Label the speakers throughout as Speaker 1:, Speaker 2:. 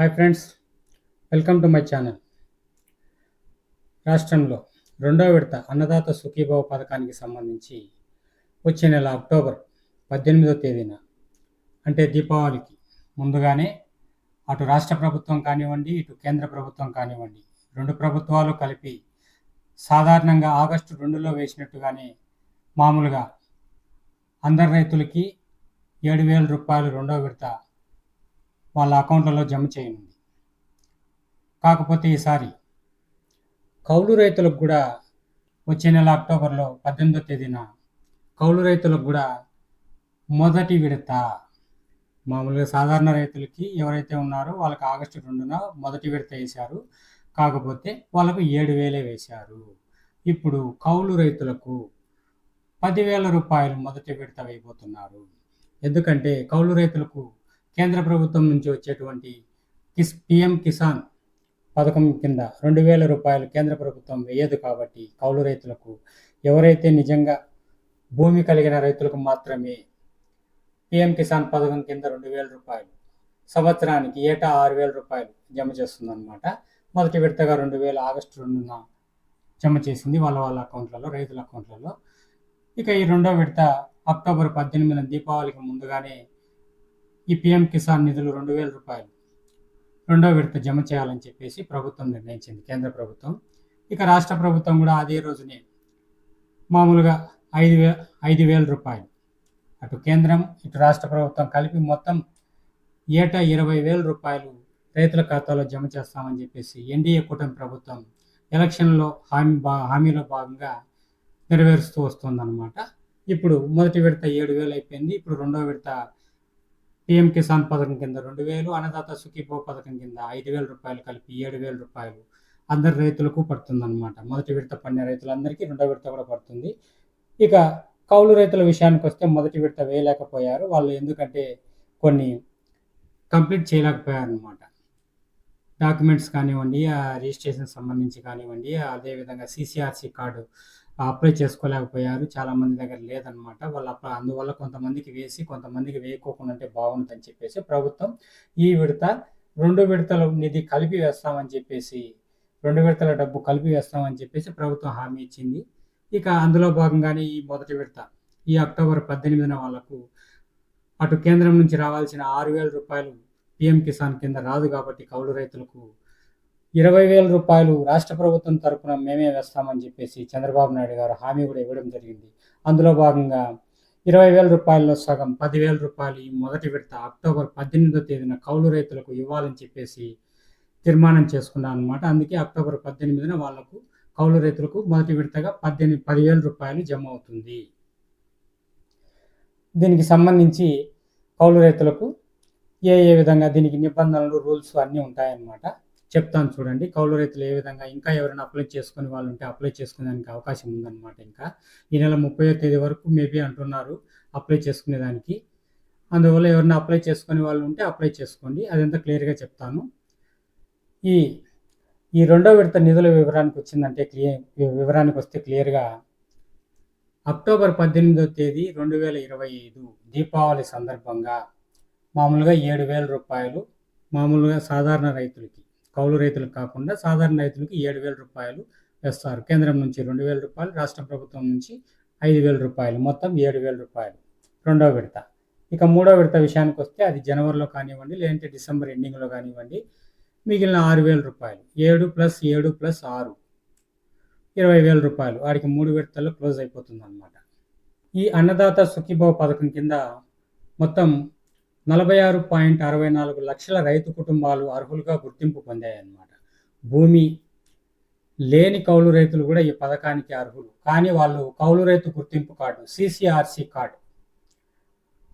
Speaker 1: Hi friends welcome to my channel రాష్ట్రంలో రెండో విడత అన్నదాత సుఖీభావ పథకానికి సంబంధించి వచ్చే నెల అక్టోబర్ పద్దెనిమిదో తేదీన అంటే దీపావళికి ముందుగానే అటు రాష్ట్ర ప్రభుత్వం కానివ్వండి ఇటు కేంద్ర ప్రభుత్వం కానివ్వండి రెండు ప్రభుత్వాలు కలిపి సాధారణంగా ఆగస్టు రెండులో వేసినట్టుగానే మామూలుగా అందరు రైతులకి ఏడు వేల రూపాయలు రెండో విడత వాళ్ళ అకౌంట్లలో జమ చేయనుంది. కాకపోతే ఈసారి కౌలు రైతులకు కూడా వచ్చే నెల అక్టోబర్లో పద్దెనిమిదో తేదీన కౌలు రైతులకు కూడా మొదటి విడత. మామూలుగా సాధారణ రైతులకి ఎవరైతే ఉన్నారో వాళ్ళకి ఆగస్టు రెండున మొదటి విడత వేశారు. కాకపోతే వాళ్ళకు ఏడు వేలే వేశారు. ఇప్పుడు కౌలు రైతులకు పదివేల రూపాయలు మొదటి విడత వేయబోతున్నారు. ఎందుకంటే కౌలు రైతులకు కేంద్ర ప్రభుత్వం నుంచి వచ్చేటువంటి కిస్ పిఎం కిసాన్ పథకం కింద రెండు వేల రూపాయలు కేంద్ర ప్రభుత్వం వేయదు కాబట్టి కౌలు రైతులకు ఎవరైతే నిజంగా భూమి కలిగిన రైతులకు మాత్రమే పిఎం కిసాన్ పథకం కింద రెండు వేల రూపాయలు సంవత్సరానికి ఏటా ఆరు వేల రూపాయలు జమ చేస్తుందన్నమాట. మొదటి విడతగా రెండు వేల ఆగస్టు రెండున జమ చేసింది వాళ్ళ వాళ్ళ అకౌంట్లలో రైతుల అకౌంట్లలో. ఇక ఈ రెండో విడత అక్టోబర్ పద్దెనిమిదిన దీపావళికి ముందుగానే ఈ పిఎం కిసాన్ నిధులు రెండు వేల రూపాయలు రెండో విడత జమ చేయాలని చెప్పేసి ప్రభుత్వం నిర్ణయించింది కేంద్ర ప్రభుత్వం. ఇక రాష్ట్ర ప్రభుత్వం కూడా అదే రోజునే మామూలుగా ఐదు వే ఐదు వేల రూపాయలు. అటు కేంద్రం ఇటు రాష్ట్ర ప్రభుత్వం కలిపి మొత్తం ఏటా ఇరవై వేల రూపాయలు రైతుల ఖాతాలో జమ చేస్తామని చెప్పేసి ఎన్డీఏ కూటమి ప్రభుత్వం ఎలక్షన్లో హామీ బా హామీలో భాగంగా నెరవేరుస్తూ వస్తుందన్నమాట. ఇప్పుడు మొదటి విడత ఏడు వేలు అయిపోయింది ఇప్పుడు రెండో విడత పిఎం కిసాన్ పథకం కింద రెండు వేలు అన్నదాత సుఖీభో పథకం కింద ఐదు వేల రూపాయలు కలిపి ఏడు వేల రూపాయలు అందరి రైతులకు పడుతుందన్నమాట. మొదటి విడత పడిన రైతులందరికీ రెండో విడత కూడా పడుతుంది. ఇక కౌలు రైతుల విషయానికి వస్తే మొదటి విడత వేయలేకపోయారు. వాళ్ళు ఎందుకంటే కొన్ని కంప్లీట్ చేయలేకపోయారు అనమాట డాక్యుమెంట్స్ కానివ్వండి ఆ రిజిస్ట్రేషన్ సంబంధించి కానివ్వండి అదేవిధంగా సిసిఆర్సి కార్డు అప్లై చేసుకోలేకపోయారు. చాలా మంది దగ్గర లేదనమాట వాళ్ళ అప్లై అందువల్ల కొంతమందికి వేసి కొంతమందికి వేయకోకుండా ఉంటే బాగుంటుందని చెప్పేసి ప్రభుత్వం ఈ విడత రెండు విడతల నిధి కలిపి వేస్తామని చెప్పేసి రెండు విడతల డబ్బు కలిపి వేస్తామని చెప్పేసి ప్రభుత్వం హామీ ఇచ్చింది. ఇక అందులో భాగంగానే ఈ మొదటి విడత ఈ అక్టోబర్ పద్దెనిమిదిన వాళ్ళకు అటు కేంద్రం నుంచి రావాల్సిన ఆరు వేల రూపాయలు పిఎం కిసాన్ కింద రాదు కాబట్టి కౌలు రైతులకు ఇరవై వేల రూపాయలు రాష్ట్ర ప్రభుత్వం తరఫున మేమే వేస్తామని చెప్పేసి చంద్రబాబు నాయుడు గారు హామీ కూడా ఇవ్వడం జరిగింది. అందులో భాగంగా ఇరవై వేల రూపాయల్లో సగం పదివేల రూపాయలు ఈ మొదటి విడత అక్టోబర్ పద్దెనిమిదో తేదీన కౌలు రైతులకు ఇవ్వాలని చెప్పేసి తీర్మానం చేసుకున్నాను అనమాట అందుకే అక్టోబర్ పద్దెనిమిదిన వాళ్ళకు కౌలు రైతులకు మొదటి విడతగా పద్దెనిమిది పదివేల రూపాయలు జమ అవుతుంది. దీనికి సంబంధించి కౌలు రైతులకు ఏ ఏ విధంగా దీనికి నిబంధనలు రూల్స్ అన్నీ ఉంటాయన్నమాట. చెప్తాను చూడండి. కౌలు రైతులు ఏ విధంగా ఇంకా ఎవరైనా అప్లై చేసుకునే వాళ్ళు ఉంటే అప్లై చేసుకునేదానికి అవకాశం ఉందన్నమాట ఇంకా. ఈ నెల ముప్పై తేదీ వరకు మేబీ అంటున్నారు అప్లై చేసుకునేదానికి. అందువల్ల ఎవరైనా అప్లై చేసుకునే వాళ్ళు ఉంటే అప్లై చేసుకోండి. అదంతా క్లియర్గా చెప్తాను. ఈ ఈ రెండో విడత నిధుల వివరానికి వచ్చిందంటే క్లియర్ వివరానికి వస్తే క్లియర్గా అక్టోబర్ పద్దెనిమిదో తేదీ రెండు వేల ఇరవై ఐదు దీపావళి సందర్భంగా మామూలుగా ఏడు వేల రూపాయలు మామూలుగా సాధారణ రైతులకి కౌలు రైతులకు కాకుండా సాధారణ రైతులకు ఏడు వేల రూపాయలు వేస్తారు. కేంద్రం నుంచి రెండు వేల రూపాయలు రాష్ట్ర ప్రభుత్వం నుంచి ఐదు వేల రూపాయలు. మొత్తం ఏడు వేల రూపాయలు. రెండవ విడత. ఇక మూడో విడత విషయానికి వస్తే అది జనవరిలో కానివ్వండి లేదంటే డిసెంబర్ ఎండింగ్లో కానివ్వండి మిగిలిన ఆరు వేల రూపాయలు. ఏడు ప్లస్ ఏడు ప్లస్ ఆరు. ఇరవై వేల రూపాయలు. వాడికి మూడు విడతల్లో క్లోజ్ అయిపోతుంది అనమాట ఈ అన్నదాత సుఖీభావ పథకం కింద మొత్తం నలభై ఆరు పాయింట్ అరవై నాలుగు లక్షల రైతు కుటుంబాలు అర్హులుగా గుర్తింపు పొందాయన్నమాట. భూమి లేని కౌలు రైతులు కూడా ఈ పథకానికి అర్హులు. కానీ వాళ్ళు కౌలు రైతు గుర్తింపు కార్డు సిసిఆర్సి కార్డు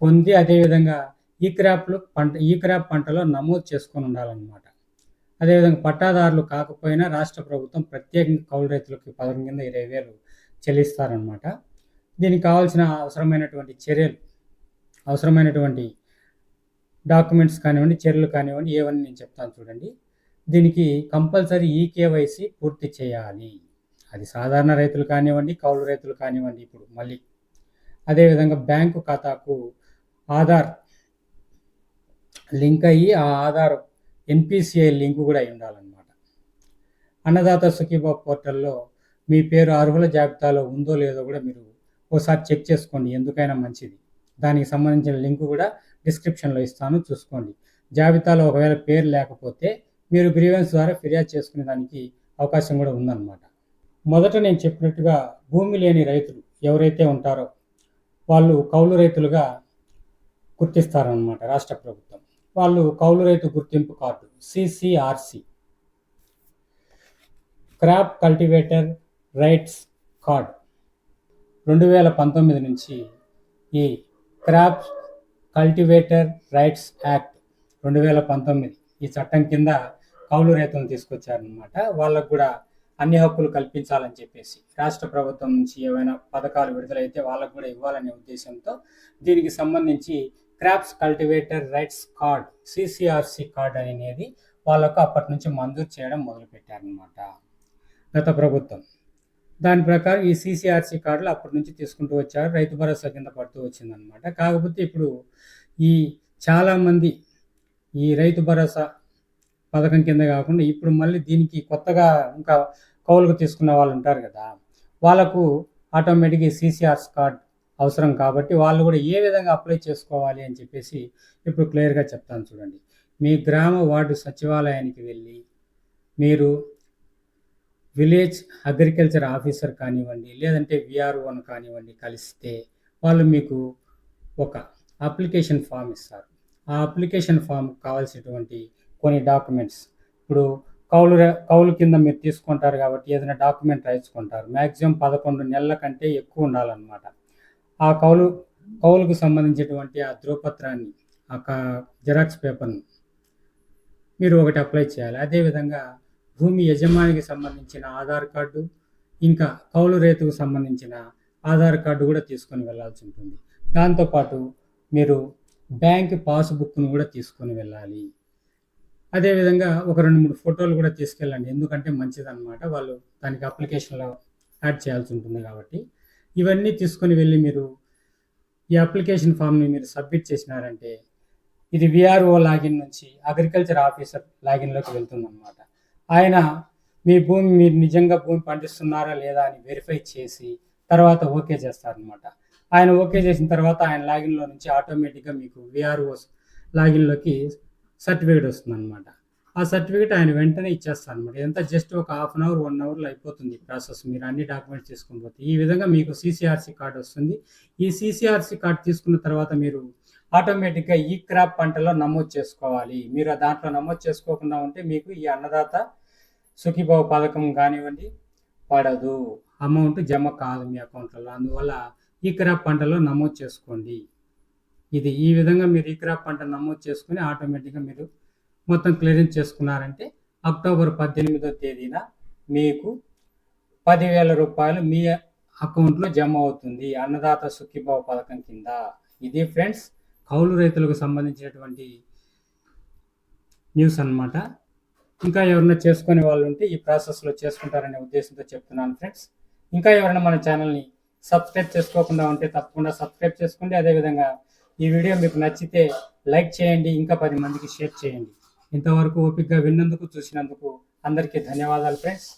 Speaker 1: పొంది అదేవిధంగా ఈ క్రాప్లు పంట ఈ క్రాప్ పంటలో నమోదు చేసుకొని ఉండాలన్నమాట. అదేవిధంగా పట్టాదారులు కాకపోయినా రాష్ట్ర ప్రభుత్వం ప్రత్యేకంగా కౌలు రైతులకు పథకం కింద ఇరవై వేలు చెల్లిస్తారనమాట దీనికి కావాల్సిన అవసరమైనటువంటి చర్యలు అవసరమైనటువంటి డాక్యుమెంట్స్ కానివ్వండి చర్యలు కానివ్వండి ఏవన్నీ నేను చెప్తాను చూడండి. దీనికి కంపల్సరీ ఈ కేవైసీ పూర్తి చేయాలి. అది సాధారణ రైతులు కానివ్వండి కౌలు రైతులు కానివ్వండి ఇప్పుడు మళ్ళీ. అదేవిధంగా బ్యాంకు ఖాతాకు ఆధార్ లింక్ అయ్యి ఆ ఆధార్ ఎన్పిసిఐ లింక్ కూడా అయి ఉండాలన్నమాట. అన్నదాత సుఖీబాబు పోర్టల్లో మీ పేరు అర్హుల జాబితాలో ఉందో లేదో కూడా మీరు ఒకసారి చెక్ చేసుకోండి ఎందుకైనా మంచిది. దానికి సంబంధించిన లింక్ కూడా డిస్క్రిప్షన్లో ఇస్తాను చూసుకోండి. జాబితాలో ఒకవేళ పేరు లేకపోతే మీరు గ్రీవెన్స్ ద్వారా ఫిర్యాదు చేసుకునే దానికి అవకాశం కూడా ఉందన్నమాట. మొదట నేను చెప్పినట్టుగా భూమి లేని రైతులు ఎవరైతే ఉంటారో వాళ్ళు కౌలు రైతులుగా గుర్తిస్తారనమాట రాష్ట్ర ప్రభుత్వం. వాళ్ళు కౌలు రైతు గుర్తింపు card C C R C. Crop cultivator rights card. రెండు వేల పంతొమ్మిది నుంచి ఈ క్రాప్ కల్టివేటర్ రైట్స్ యాక్ట్ రెండు వేల పంతొమ్మిది ఈ చట్టం కింద కౌలు రైతులను తీసుకొచ్చారనమాట వాళ్ళకు కూడా అన్ని హక్కులు కల్పించాలని చెప్పేసి రాష్ట్ర ప్రభుత్వం నుంచి ఏవైనా పథకాలు విడుదలైతే వాళ్ళకు కూడా ఇవ్వాలనే ఉద్దేశంతో దీనికి సంబంధించి crops cultivator rights card C C R C card అనేది వాళ్ళకు అప్పటి నుంచి మంజూరు చేయడం మొదలుపెట్టారనమాట గత ప్రభుత్వం దాని ప్రకారం ఈ సీసీఆర్సీ కార్డులు అప్పటి నుంచి తీసుకుంటూ వచ్చారు. రైతు భరోసా కింద పడుతూ వచ్చిందనమాట కాకపోతే ఇప్పుడు ఈ చాలామంది ఈ రైతు భరోసా పథకం కింద కాకుండా ఇప్పుడు మళ్ళీ దీనికి కొత్తగా ఇంకా కౌలుకు తీసుకున్న వాళ్ళు ఉంటారు కదా వాళ్ళకు ఆటోమేటిక్గా సీసీఆర్స్ కార్డ్ అవసరం కాబట్టి వాళ్ళు కూడా ఏ విధంగా అప్లై చేసుకోవాలి అని చెప్పేసి ఇప్పుడు క్లియర్గా చెప్తాను చూడండి. మీ గ్రామ వార్డు సచివాలయానికి వెళ్ళి మీరు విలేజ్ అగ్రికల్చర్ ఆఫీసర్ కానివ్వండి లేదంటే విఆర్ఓని కానివ్వండి కలిస్తే వాళ్ళు మీకు ఒక అప్లికేషన్ ఫామ్ ఇస్తారు. ఆ అప్లికేషన్ ఫామ్ కావాల్సినటువంటి కొన్ని డాక్యుమెంట్స్. ఇప్పుడు కౌలు కౌలు కింద మీరు తీసుకుంటారు కాబట్టి ఏదైనా డాక్యుమెంట్ రాయించుకుంటారు. మ్యాక్సిమం పదకొండు నెలల కంటే ఎక్కువ ఉండాలన్నమాట. ఆ కౌలు కౌలుకు సంబంధించినటువంటి ఆ ధృవపత్రాన్ని ఆ జిరాక్స్ పేపర్ను మీరు ఒకటి అప్లై చేయాలి. అదేవిధంగా భూమి యజమానికి సంబంధించిన ఆధార్ కార్డు ఇంకా కౌలు రైతుకు సంబంధించిన ఆధార్ కార్డు కూడా తీసుకొని వెళ్ళాల్సి ఉంటుంది. దాంతోపాటు మీరు బ్యాంక్ పాస్బుక్ను కూడా తీసుకొని వెళ్ళాలి. అదేవిధంగా ఒక రెండు మూడు ఫోటోలు కూడా తీసుకెళ్ళండి. ఎందుకంటే మంచిదన్నమాట. వాళ్ళు దానికి అప్లికేషన్లో యాడ్ చేయాల్సి ఉంటుంది కాబట్టి. ఇవన్నీ తీసుకొని వెళ్ళి మీరు ఈ అప్లికేషన్ ఫామ్ని మీరు సబ్మిట్ చేసినారంటే ఇది విఆర్ఓ లాగిన్ నుంచి అగ్రికల్చర్ ఆఫీసర్ లాగిన్లోకి వెళ్తుందన్నమాట. ఆయన మీ భూమి మీరు నిజంగా భూమి పండిస్తున్నారా లేదా అని వెరిఫై చేసి తర్వాత ఓకే చేస్తారనమాట ఆయన ఓకే చేసిన తర్వాత ఆయన లాగిన్లో నుంచి ఆటోమేటిక్గా మీకు విఆర్ఓ లాగిన్లోకి సర్టిఫికేట్ వస్తుందన్నమాట. ఆ సర్టిఫికేట్ ఆయన వెంటనే ఇచ్చేస్తారు అనమాట ఎంత జస్ట్ ఒక హాఫ్ అన్ అవర్ వన్ అవర్లో అయిపోతుంది ప్రాసెస్ మీరు అన్ని డాక్యుమెంట్స్ తీసుకుని పోతే ఈ విధంగా మీకు సీసీఆర్సీ కార్డు వస్తుంది. ఈ సీసీఆర్సీ కార్డు తీసుకున్న తర్వాత మీరు ఆటోమేటిక్గా ఈ క్రాప్ పంటలో నమోదు చేసుకోవాలి. మీరు దాంట్లో నమోదు చేసుకోకుండా ఉంటే మీకు ఈ అన్నదాత సుఖీభావ పథకం కానివ్వండి పడదు. అమౌంట్ జమ కాదు మీ అకౌంట్లలో అందువల్ల ఈ క్రాప్ పంటలో నమోదు చేసుకోండి. ఇది ఈ విధంగా మీరు ఈ క్రాప్ పంట నమోదు చేసుకుని ఆటోమేటిక్గా మీరు మొత్తం క్లియరెన్స్ చేసుకున్నారంటే అక్టోబర్ పద్దెనిమిదో తేదీన మీకు పదివేల రూపాయలు మీ అకౌంట్లో జమ అవుతుంది అన్నదాత సుఖీభావ పథకం కింద. ఇది ఫ్రెండ్స్ కౌలు రైతులకు సంబంధించినటువంటి న్యూస్ అన్నమాట. ఇంకా ఎవరైనా చేసుకునే వాళ్ళు ఉంటే ఈ ప్రాసెస్లో చేసుకుంటారనే ఉద్దేశంతో చెప్తున్నాను ఫ్రెండ్స్. ఇంకా ఎవరైనా మన ఛానల్ని సబ్స్క్రైబ్ చేసుకోకుండా ఉంటే తప్పకుండా సబ్స్క్రైబ్ చేసుకోండి. అదేవిధంగా ఈ వీడియో మీకు నచ్చితే లైక్ చేయండి ఇంకా పది మందికి షేర్ చేయండి. ఇంతవరకు ఓపికగా విన్నందుకు చూసినందుకు అందరికీ ధన్యవాదాలు ఫ్రెండ్స్.